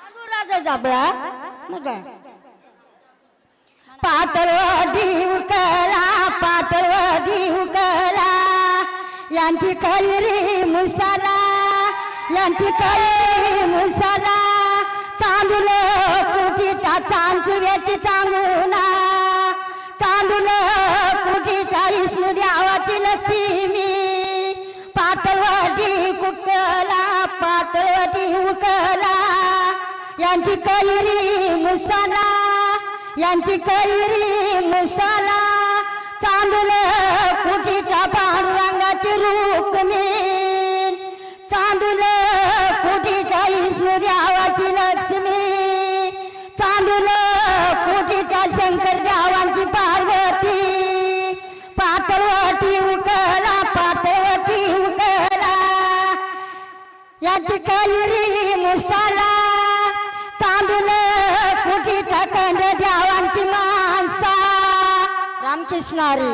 तांदूळाचा जाबळा? मग काय? करा पातळ पातळवडी करा यांची कैरी मुसाला यांची कैरी मुसाला. तांदूळ कुटीचा चांचुऱ्याची चांगुना. तांदूळ कुटीचा विष्णू द्यावाची लक्ष्मी यांची कैरी मुसाला यांची कैरी मुसाला. तांदूळ कुटीचा पांडुरंगाची रुक्मी चांदुल कुटीचा विष्णू देवाची लक्ष्मी. चांदुल कुटीचा शंकर द्यावांची पार्वती. पातळवटी उकला पातळवटी उकला. याची कैरी कुठे माणसा रामकृष्णारी